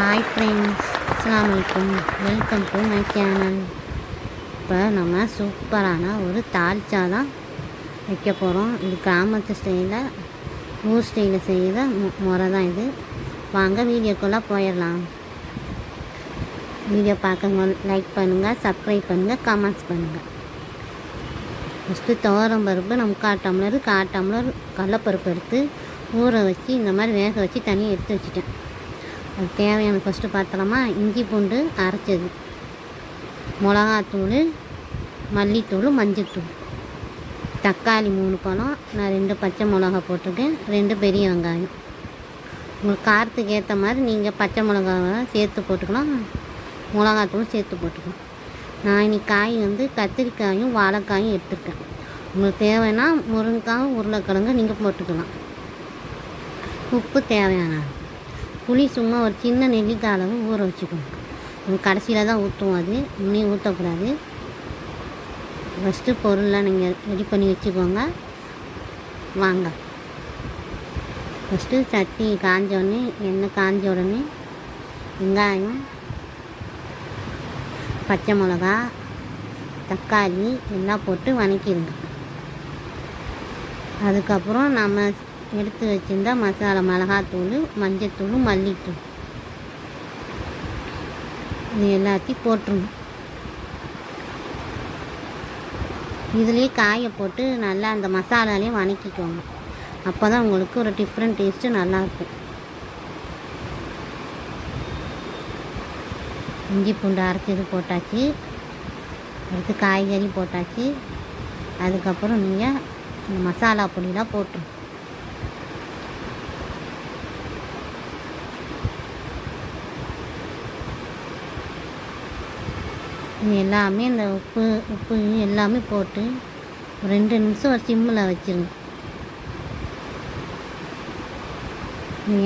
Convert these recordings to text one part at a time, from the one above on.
Hi friends அஸ்லாம் வலைக்கம் welcome to my channel இப்போ நம்ம சூப்பரான ஒரு தால்ச்சா தான் வைக்க போகிறோம் இது கிராமத்து ஸ்டைலில் ஊர் ஸ்டைலில் செய்கிற மு- முறை தான் இது. வாங்க வீடியோக்குள்ளே போயிடலாம். வீடியோ பார்க்குங்க லைக் பண்ணுங்கள் சப்ஸ்கிரைப் பண்ணுங்கள் கமெண்ட்ஸ் பண்ணுங்கள் ஃபஸ்ட்டு துவரம் பருப்பு நம்ம கால் டம்ளர் கால் டம்ளர் கடலப்பருப்பு எடுத்து ஊற வச்சு இந்த மாதிரி வேக வச்சு தனியாக எடுத்து வச்சுட்டேன். தேவையான ஃபஸ்ட்டு பாத்திரமா இஞ்சி பூண்டு அரைச்சது. மிளகாத்தூள் மல்லித்தூள் மஞ்சத்தூள். தக்காளி மூணு பழம். நான் ரெண்டு பச்சை மிளகா போட்டிருக்கேன். ரெண்டு பெரிய வெங்காயம். உங்களுக்கு காரத்துக்கு ஏற்ற மாதிரி நீங்கள் பச்சை மிளகாவை சேர்த்து போட்டுக்கலாம். மிளகாத்தூள் சேர்த்து போட்டுக்கலாம். நான் இன்னைக்கு காய் வந்து கத்திரிக்காயும் வாழைக்காயும் எடுத்துருக்கேன் உங்களுக்கு தேவைன்னா முருங்கைக்காயும் உருளைக்கிழங்கு நீங்கள் போட்டுக்கலாம். உப்பு தேவையான புளி சும்மா ஒரு சின்ன நெல்லிக்காய் அளவு ஊற வச்சுக்கணும். கடைசியில் தான் ஊற்றுவோம் அது. இன்னும் ஊற்றக்கூடாது ஃபஸ்ட்டு பொருள்லாம் நீங்கள் ரெடி பண்ணி வச்சுக்கோங்க. வாங்க. ஃபஸ்ட்டு சட்டி காஞ்ச உடனே எண்ணெய் காஞ்ச உடனே வெங்காயம் பச்சை மிளகா தக்காளி எல்லாம் போட்டு வதக்கிடுங்க அதுக்கப்புறம் நம்ம எடுத்து வச்சிருந்தா மசாலா மிளகாத்தூள் மஞ்சத்தூள் மல்லித்தூள். இது எல்லாத்தையும் போட்டுருணும். இதுலேயே காயை போட்டு நல்லா அந்த மசாலாலேயே வணக்கிக்கோங்க. அப்போ தான் உங்களுக்கு ஒரு டிஃப்ரெண்ட் டேஸ்ட்டு நல்லாயிருக்கும் இஞ்சி பூண்டு அரைச்சது போட்டாச்சு. அடுத்து காய்கறி போட்டாச்சு. அதுக்கப்புறம் நீங்கள் இந்த மசாலா பொடியெலாம் போட்டுரும் இது எல்லாமே இந்த உப்பு உப்பு எல்லாமே போட்டு ரெண்டு நிமிஷம் ஒரு சிம்மில் வச்சிருங்க.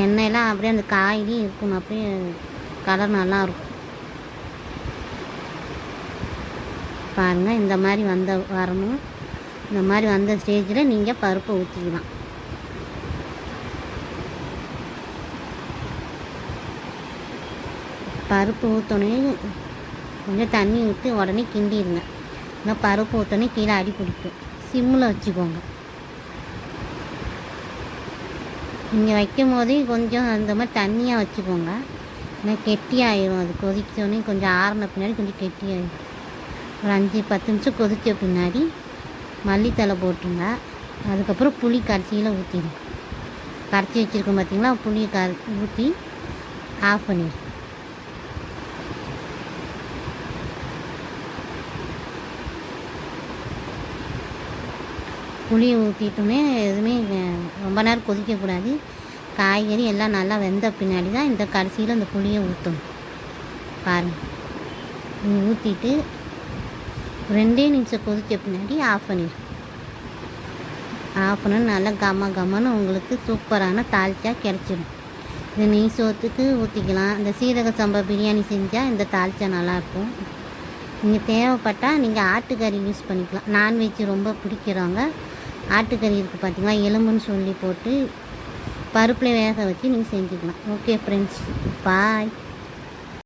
எண்ணெயெல்லாம் அப்படியே அந்த காயிலே இருக்கணும். அப்படியே கலர் நல்லாயிருக்கும். பாருங்கள் இந்த மாதிரி வந்த வரணும். இந்த மாதிரி வந்த ஸ்டேஜில் நீங்கள் பருப்பை ஊற்றிக்கலாம் பருப்பு ஊற்றோன்னே கொஞ்சம் தண்ணி ஊற்றி உடனே கிண்டிடுங்க. இல்லை பருப்பு ஊற்றோன்னே கீழே அடி பிடிக்கும். சிம்மில் வச்சுக்கோங்க. நீங்கள் வைக்கும் போதே கொஞ்சம் அந்த மாதிரி தண்ணியாக வச்சுக்கோங்க. ஏன்னா கெட்டியாயிரும். அது கொதிச்சோடனே கொஞ்சம் ஆறின பின்னாடி கொஞ்சம் கெட்டியாயிரும். ஒரு அஞ்சு பத்து நிமிஷம் கொதித்த பின்னாடி மல்லித்தலை போட்டுருங்க. அதுக்கப்புறம் புளி கடைசியில் ஊற்றிடும் கரைச்சி வச்சுருக்கோம் பார்த்தீங்களா புளியை க ஊற்றி ஆஃப் பண்ணிடு புளியை ஊற்றிட்டோன்னே எதுவுமே ரொம்ப நேரம் கொதிக்கக்கூடாது காய்கறி எல்லாம் நல்லா வெந்த பின்னாடி தான் இந்த கடைசியில் இந்த புளியை ஊற்றணும் பாருங்கள் நீ ஊற்றிட்டு ரெண்டே நிமிஷம் கொதிச்ச பின்னாடி ஆஃப் பண்ணிடு ஆஃப் பண்ண நல்லா கம கமன்னு உங்களுக்கு சூப்பரான தாளிச்சா கிடச்சிடும். இது நெய் சோத்துக்கு ஊற்றிக்கலாம் இந்த சீரக சம்பா பிரியாணி செஞ்சால் இந்த தாளிச்சா நல்லாயிருக்கும் நீங்கள் தேவைப்பட்டால் நீங்கள் ஆட்டுக்கறி யூஸ் பண்ணிக்கலாம். நான்வெஜ் ரொம்ப பிடிக்கிறவங்க ஆட்டுக்கறி இருக்குது பார்த்தீங்களா எலும்புன்னு சொல்லி போட்டு பருப்பில் வேக வச்சு நீங்கள் செஞ்சுக்கலாம். Okay friends bye